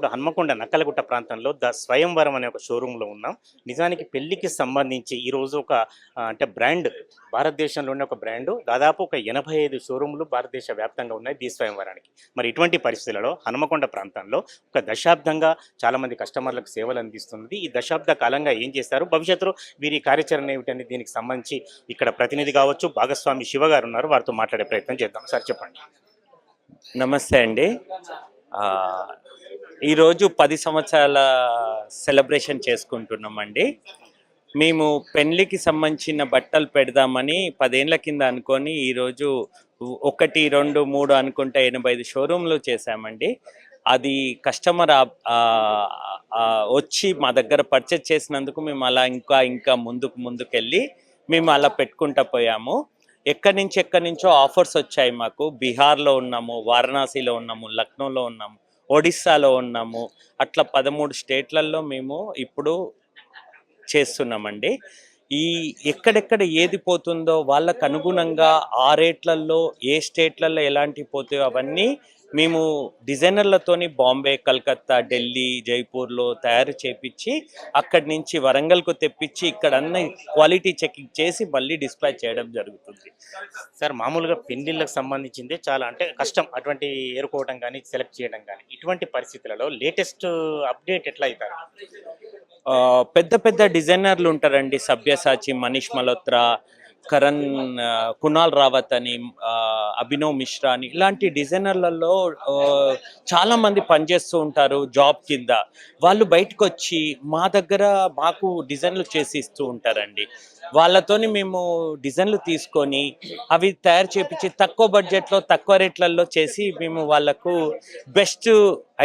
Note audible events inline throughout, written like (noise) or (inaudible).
ఇప్పుడు హన్మకొండ నక్కలగుట్ట ప్రాంతంలో ద స్వయంవరం అనే ఒక షోరూంలో ఉన్నాం. నిజానికి పెళ్ళికి సంబంధించి ఈరోజు ఒక అంటే బ్రాండ్ భారతదేశంలోనే ఒక బ్రాండ్. దాదాపు ఒక ఎనభై ఐదు షోరూంలు భారతదేశ వ్యాప్తంగా ఉన్నాయి ది స్వయంవరానికి. మరి ఇటువంటి పరిస్థితులలో హన్మకొండ ప్రాంతంలో ఒక దశాబ్దంగా చాలామంది కస్టమర్లకు సేవలు అందిస్తున్నది. ఈ దశాబ్ద కాలంగా ఏం చేస్తారు భవిష్యత్తులో వీరి కార్యాచరణ ఏమిటని దీనికి సంబంధించి ఇక్కడ ప్రతినిధి కావచ్చు భాగస్వామి శివ గారు ఉన్నారు. వారితో మాట్లాడే ప్రయత్నం చేద్దాం. సార్ చెప్పండి. నమస్తే అండి. ఈరోజు పది సంవత్సరాల సెలబ్రేషన్ చేసుకుంటున్నామండి. మేము పెళ్ళికి సంబంధించిన బట్టలు పెడదామని పదేళ్ళ కింద అనుకొని ఈరోజు ఒకటి రెండు మూడు అనుకుంటే ఎనభై ఐదు షోరూంలు చేశామండి. అది కస్టమర్ వచ్చి మా దగ్గర పర్చేజ్ చేసినందుకు మేము అలా ఇంకా ఇంకా ముందుకు ముందుకెళ్ళి మేము అలా పెట్టుకుంటా పోయాము. ఎక్కడి నుంచి ఎక్కడి నుంచో ఆఫర్స్ వచ్చాయి మాకు. బీహార్లో ఉన్నాము వారణాసిలో ఉన్నాము లక్నోలో ఉన్నాము. ఒడిస్సాలో ఉన్నాము. అట్లా పదమూడు స్టేట్లలో మేము ఇప్పుడు చేస్తున్నామండి. ఈ ఎక్కడెక్కడ ఏది పోతుందో వాళ్ళకు అనుగుణంగా ఆ రేట్లలో ఏ స్టేట్లలో ఎలాంటి పోతాయో అవన్నీ మేము డిజైనర్లతోని బాంబే కలకత్తా ఢిల్లీ జైపూర్లో తయారు చేపించి అక్కడి నుంచి వరంగల్కు తెప్పించి ఇక్కడ అన్ని క్వాలిటీ చెకింగ్ చేసి మళ్ళీ డిస్పాచ్ చేయడం జరుగుతుంది. సార్ మామూలుగా పెళ్ళిళ్ళకి సంబంధించిందే చాలా అంటే కష్టం అటువంటి ఏరుకోవడం కానీ సెలెక్ట్ చేయడం కానీ. ఇటువంటి పరిస్థితులలో లేటెస్ట్ అప్డేట్ ఎట్లా అవుతారు? పెద్ద పెద్ద డిజైనర్లు ఉంటారండి. సభ్యసాచి మనీష్ మల్హోత్రా కరణ్ కునాల్ రావత్ అని అభినవ్ మిశ్రా అని ఇలాంటి డిజైనర్లలో ఆ, చాలా మంది పనిచేస్తూ ఉంటారు జాబ్ కింద. వాళ్ళు బయటకు వచ్చి మా దగ్గర మాకు డిజైన్లు చేసి ఇస్తూ ఉంటారండి. వాళ్ళతోని మేము డిజైన్లు తీసుకొని అవి తయారు చేపించి తక్కువ బడ్జెట్లో తక్కువ రేట్లలో చేసి మేము వాళ్ళకు బెస్ట్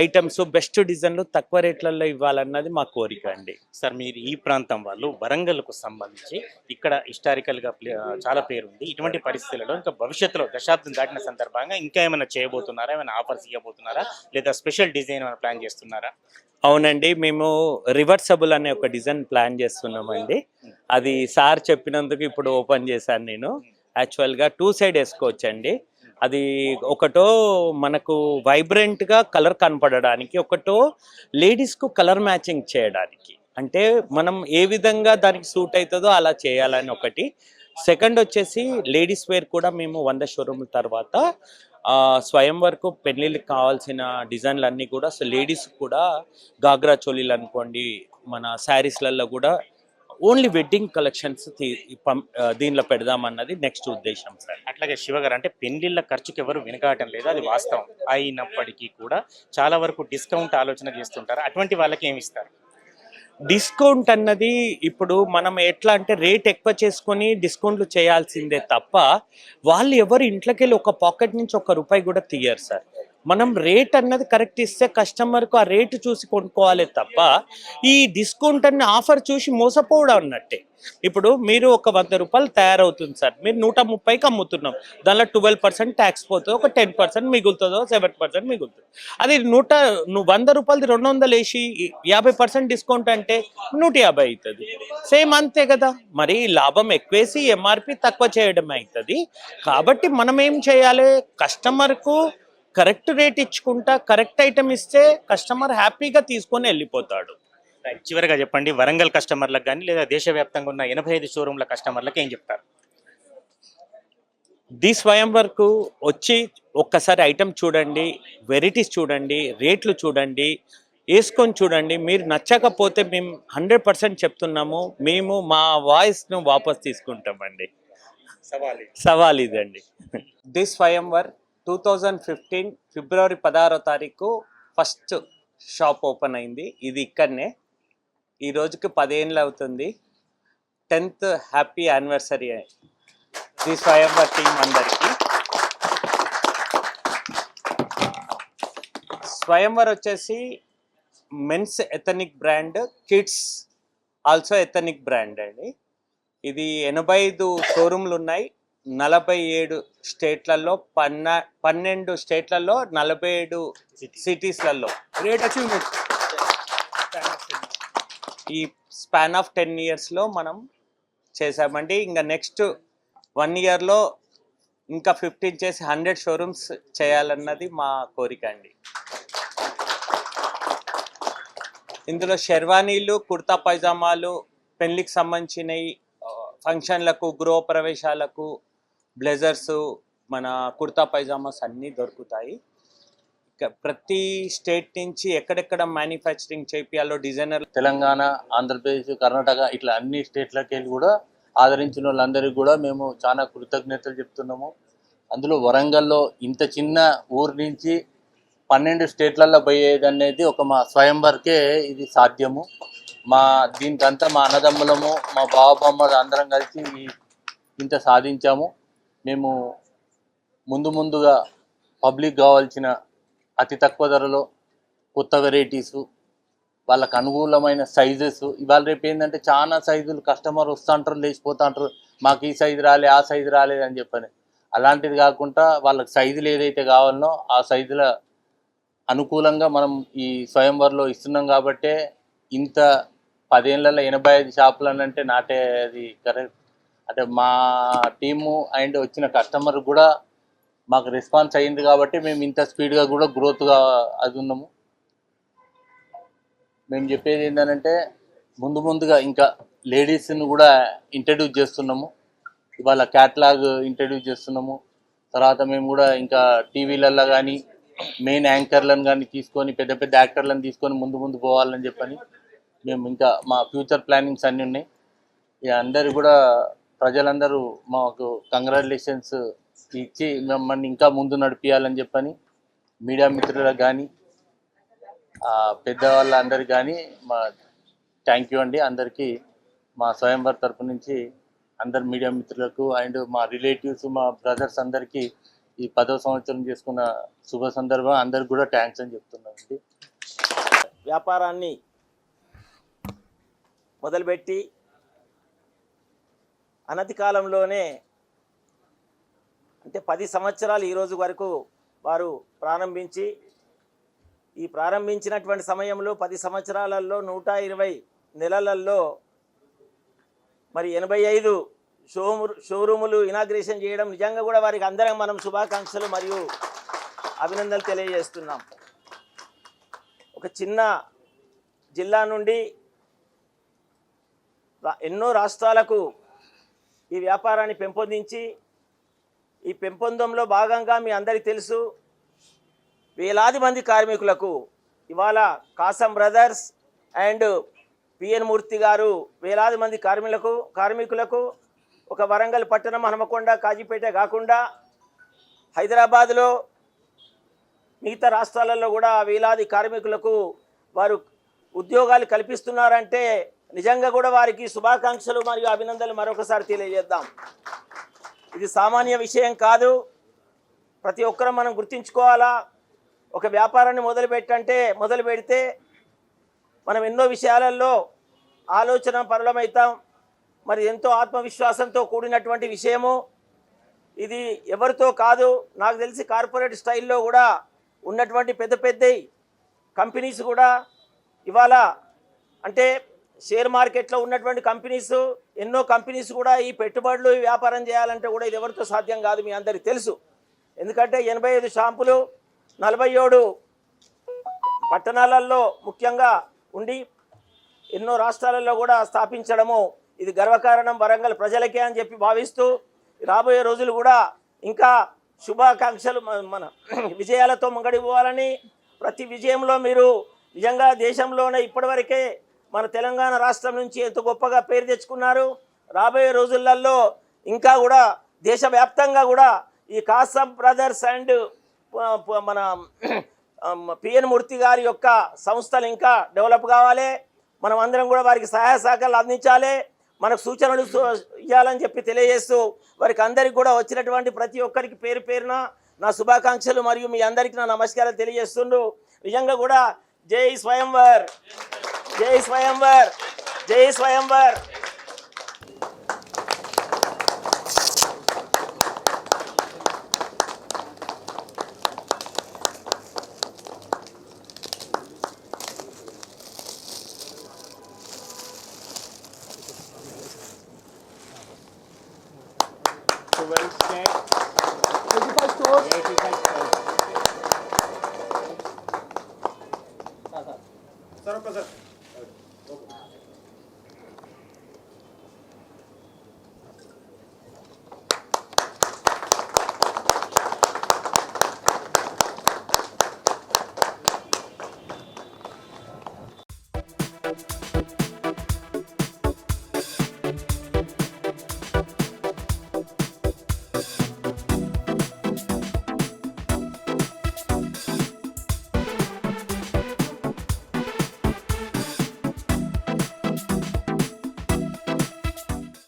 ఐటమ్స్ బెస్ట్ డిజైన్లు తక్కువ రేట్లలో ఇవ్వాలన్నది మా కోరిక అండి. సార్ మీరు ఈ ప్రాంతం వాళ్ళు వరంగల్కు సంబంధించి ఇక్కడ హిస్టారికల్గా చాలా పేరు ఉంది ఇటువంటి పరిస్థితులలో ఇంకా భవిష్యత్తులో దశాబ్దం దాటిన సందర్భంగా ఇంకా ఏమైనా చేయబోతున్నారా? ఏమైనా ఆఫర్స్ ఇవ్వబోతున్నారా? లేదా స్పెషల్ డిజైన్ ఏమైనా ప్లాన్ చేస్తున్నారా? అవునండి మేము రివర్సబుల్ అనే ఒక డిజైన్ ప్లాన్ చేస్తున్నామండి. అది సార్ చెప్పినందుకు ఇప్పుడు ఓపెన్ చేశాను నేను. యాక్చువల్గా టూ సైడ్ వేసుకోవచ్చండి. అది ఒకటో మనకు వైబ్రెంట్గా కలర్ కనపడడానికి ఒకటో లేడీస్కు కలర్ మ్యాచింగ్ చేయడానికి. అంటే మనం ఏ విధంగా దానికి సూట్ అవుతుందో అలా చేయాలని ఒకటి. సెకండ్ వచ్చేసి లేడీస్ వేర్ కూడా మేము వంద షోరూమ్ల తర్వాత స్వయం వరకు పెళ్ళిళ్ళకి కావాల్సిన డిజైన్లు అన్నీ కూడా సో లేడీస్ కూడా గాగ్రా చోలీలు అనుకోండి మన శారీస్లలో కూడా ఓన్లీ వెడ్డింగ్ కలెక్షన్స్ దీనిలో పెడదామన్నది నెక్స్ట్ ఉద్దేశం సార్. అట్లాగే శివ గారు అంటే పెళ్ళిళ్ళ ఖర్చుకి ఎవరు వెనకాడటం లేదు అది వాస్తవం. అయినప్పటికీ కూడా చాలా వరకు డిస్కౌంట్ ఆలోచన చేస్తుంటారు. అటువంటి వాళ్ళకి ఏమి ఇస్తారు? డిస్కౌంట్ అన్నది ఇప్పుడు మనం ఎట్లా అంటే రేట్ ఎక్కువ చేసుకొని డిస్కౌంట్లు చేయాల్సిందే తప్ప వాళ్ళు ఎవరు ఇంట్లోకి వెళ్ళి ఒక పాకెట్ నుంచి ఒక రూపాయి కూడా తీయరు సార్. మనం రేట్ అన్నది కరెక్ట్ ఇస్తే కస్టమర్కు ఆ రేటు చూసి కొనుక్కోవాలి తప్ప ఈ డిస్కౌంట్ అన్న ఆఫర్ చూసి మోసపోవడం అన్నట్టే. ఇప్పుడు మీరు ఒక వంద రూపాయలు తయారవుతుంది సార్. మీరు నూట ముప్పైకి అమ్ముతున్నాం. దానిలో ట్వెల్వ్ పర్సెంట్ ట్యాక్స్ పోతుంది ఒక టెన్ పర్సెంట్ మిగులుతుందో సెవెన్ పర్సెంట్ మిగులుతుంది. అది నూట నువ్వు వంద రూపాయలది రెండు వందలు వేసి యాభై పర్సెంట్ డిస్కౌంట్ అంటే నూట యాభై అవుతుంది. సేమ్ అంతే కదా. మరి లాభం ఎక్కువేసి ఎంఆర్పి తక్కువ చేయడం అవుతుంది. కాబట్టి మనం ఏం చేయాలి? కస్టమర్కు కరెక్ట్ రేట్ ఇచ్చుకుంటా కరెక్ట్ ఐటమ్ ఇస్తే కస్టమర్ హ్యాపీగా తీసుకొని వెళ్ళిపోతాడు. చివరిగా చెప్పండి వరంగల్ కస్టమర్లకు కానీ లేదా దేశవ్యాప్తంగా ఉన్న ఎనభై ఐదు షోరూమ్ల కస్టమర్లకు ఏం చెప్తారు? ది స్వయం వరకు వచ్చి ఒక్కసారి ఐటమ్ చూడండి వెరైటీస్ చూడండి రేట్లు చూడండి వేసుకొని చూడండి. మీరు నచ్చకపోతే మేము హండ్రెడ్ పర్సెంట్ చెప్తున్నాము మేము మా వాయిస్ను వాపస్ తీసుకుంటామండి. సవాలి సవాల్ ఇదండి. The Swayamvar two thousand fifteen February పదహారో తారీఖు ఫస్ట్ షాప్ ఓపెన్ అయింది. ఇది ఇక్కడనే. ఈ రోజుకి పదేళ్ళు అవుతుంది. Tenth happy anniversary the Swayamvar team అందరికీ. స్వయంవర్ వచ్చేసి men's ethnic brand kids also ethnic brand అండి. ఇది ఎనభై ఐదు షోరూమ్లు ఉన్నాయి. నలభై ఏడు స్టేట్లలో పన్న పన్నెండు స్టేట్లలో నలభై ఏడు సిటీస్లలో గ్రేట్ అచీవ్మెంట్ ఈ స్పాన్ ఆఫ్ టెన్ ఇయర్స్లో మనం చేసామండి ఇంకా నెక్స్ట్ వన్ ఇయర్లో ఇంకా ఫిఫ్టీన్ చేసి హండ్రెడ్ షోరూమ్స్ చేయాలన్నది మా కోరిక అండి. ఇందులో షెర్వానీలు కుర్తా పైజామాలు పెళ్ళికి సంబంధించినవి ఫంక్షన్లకు గృహ ప్రవేశాలకు బ్లెజర్స్ మన కుర్తా పైజామాస్ అన్నీ దొరుకుతాయి. ప్రతి స్టేట్ నుంచి ఎక్కడెక్కడ మ్యానుఫ్యాక్చరింగ్ చేపియాలో డిజైనర్ తెలంగాణ ఆంధ్రప్రదేశ్ కర్ణాటక ఇట్లా అన్ని స్టేట్లకి వెళ్ళి కూడా ఆదరించిన వాళ్ళందరికీ కూడా మేము చాలా కృతజ్ఞతలు చెప్తున్నాము. అందులో వరంగల్లో ఇంత చిన్న ఊరు నుంచి పన్నెండు స్టేట్లలో పోయేది అనేది ఒక మా స్వయంవర్కే ఇది సాధ్యము. మా దీనికంతా మా అన్నదమ్ములము మా బావబామ్మలు అందరం కలిసి ఇంత సాధించాము. మేము ముందు ముందుగా పబ్లిక్ కావాల్సిన అతి తక్కువ ధరలో కొత్త వెరైటీసు వాళ్ళకు అనుకూలమైన సైజెస్ ఇవాళ రేపు ఏంటంటే చాలా సైజులు కస్టమర్ వస్తుంటారు లేచిపోతుంటారు. మాకు ఈ సైజు రాలే ఆ సైజు రాలేదు అని చెప్పని. అలాంటిది కాకుండా వాళ్ళకి సైజులు ఏదైతే కావాలనో ఆ సైజుల అనుకూలంగా మనం ఈ స్వయంవరంలో ఇస్తున్నాం కాబట్టే ఇంత పదేళ్ళలో ఎనభై ఐదు షాపులు అంటే నాటే అది కరెక్ట్ అంటే మా టీము అండ్ వచ్చిన కస్టమర్ కూడా మాకు రెస్పాన్స్ అయ్యింది కాబట్టి మేము ఇంత స్పీడ్గా కూడా గ్రోత్గా అది ఉన్నాము. మేము చెప్పేది ఏంటంటే ముందు ముందుగా ఇంకా లేడీస్ని కూడా ఇంట్రడ్యూస్ చేస్తున్నాము. ఇవాళ క్యాట్లాగ్ ఇంట్రడ్యూస్ చేస్తున్నాము. తర్వాత మేము కూడా ఇంకా టీవీలలో కానీ మెయిన్ యాంకర్లను కానీ తీసుకొని పెద్ద పెద్ద యాక్టర్లను తీసుకొని ముందు ముందు పోవాలని చెప్పని మేము ఇంకా మా ఫ్యూచర్ ప్లానింగ్స్ అన్నీ ఉన్నాయి. ఇక అందరు కూడా ప్రజలందరూ మాకు కంగ్రాచులేషన్స్ ఇచ్చి మమ్మల్ని ఇంకా ముందు నడిపించాలని చెప్పని మీడియా మిత్రులకు కానీ పెద్దవాళ్ళందరికీ కానీ మా థ్యాంక్ యూ అండి. అందరికీ మా స్వయంవర్ తరపు నుంచి అందరు మీడియా మిత్రులకు అండ్ మా రిలేటివ్స్ మా బ్రదర్స్ అందరికీ ఈ పదో సంవత్సరం చేసుకున్న శుభ సందర్భం అందరికి కూడా థ్యాంక్స్ అని చెప్తున్నానండి. వ్యాపారాన్ని మొదలుపెట్టి అనతి కాలంలోనే అంటే పది సంవత్సరాలు ఈరోజు వరకు వారు ప్రారంభించి ఈ ప్రారంభించినటువంటి సమయంలో పది సంవత్సరాలలో నూట ఇరవై నెలలలో మరి ఎనభై ఐదు షోము షోరూములు ఇనాగ్రేషన్ చేయడం నిజంగా కూడా వారికి అందరం మనం శుభాకాంక్షలు మరియు అభినందనలు తెలియజేస్తున్నాం. ఒక చిన్న జిల్లా నుండి రా- ఎన్నో రాష్ట్రాలకు ఈ వ్యాపారాన్ని పెంపొందించి ఈ పెంపొందంలో భాగంగా మీ అందరికీ తెలుసు వేలాది మంది కార్మికులకు ఇవాళ Kasam brothers and P N Murthy గారు వేలాది మంది కార్మికులకు కార్మికులకు ఒక వరంగల్ పట్టణం హనుమకొండ కాజీపేట కాకుండా హైదరాబాద్లో మిగతా రాష్ట్రాలలో కూడా వేలాది కార్మికులకు వారు ఉద్యోగాలు కల్పిస్తున్నారంటే నిజంగా కూడా వారికి శుభాకాంక్షలు మరియు అభినందనలు మరొకసారి తెలియజేద్దాం. ఇది సామాన్య విషయం కాదు. ప్రతి ఒక్కరూ మనం గుర్తించుకోవాలా? ఒక వ్యాపారాన్ని మొదలు పెట్టంటే మొదలు పెడితే మనం ఎన్నో విషయాలలో ఆలోచన పరులమవుతాం. మరి ఎంతో ఆత్మవిశ్వాసంతో కూడినటువంటి విషయము. ఇది ఎవరితో కాదు నాకు తెలిసి కార్పొరేట్ స్టైల్లో కూడా ఉన్నటువంటి పెద్ద పెద్ద కంపెనీస్ కూడా ఇవాళ అంటే షేర్ మార్కెట్లో ఉన్నటువంటి కంపెనీస్ ఎన్నో కంపెనీస్ కూడా ఈ పెట్టుబడులు ఈ వ్యాపారం చేయాలంటే కూడా ఇది ఎవరితో సాధ్యం కాదు మీ అందరికీ తెలుసు. ఎందుకంటే ఎనభై ఐదు షాంపులు నలభై ఏడు పట్టణాలలో ముఖ్యంగా ఉండి ఎన్నో రాష్ట్రాలలో కూడా స్థాపించడము ఇది గర్వకారణం వరంగల్ ప్రజలకే అని చెప్పి భావిస్తూ రాబోయే రోజులు కూడా ఇంకా శుభాకాంక్షలు మన (clears throat) విజయాలతో ముంగడి పోవాలని ప్రతి విజయంలో మీరు నిజంగా దేశంలోనే ఇప్పటివరకే మన తెలంగాణ రాష్ట్రం నుంచి ఎంత గొప్పగా పేరు తెచ్చుకున్నారు. రాబోయే రోజులలో ఇంకా కూడా దేశవ్యాప్తంగా కూడా ఈ కాసం బ్రదర్స్ అండ్ మన పిఎన్ మూర్తి గారి యొక్క సంస్థలు ఇంకా డెవలప్ కావాలి. మనం అందరం కూడా వారికి సహాయ సహకారాలు అందించాలి. మనకు సూచనలు ఇవ్వాలని చెప్పి తెలియజేస్తూ వారికి అందరికి కూడా వచ్చినటువంటి ప్రతి ఒక్కరికి పేరు పేరున నా శుభాకాంక్షలు మరియు మీ అందరికీ నా నమస్కారాలు తెలియజేస్తుండు నిజంగా కూడా జై స్వయంవర్. जय स्वयंवर जय स्वयंवर। Thank you,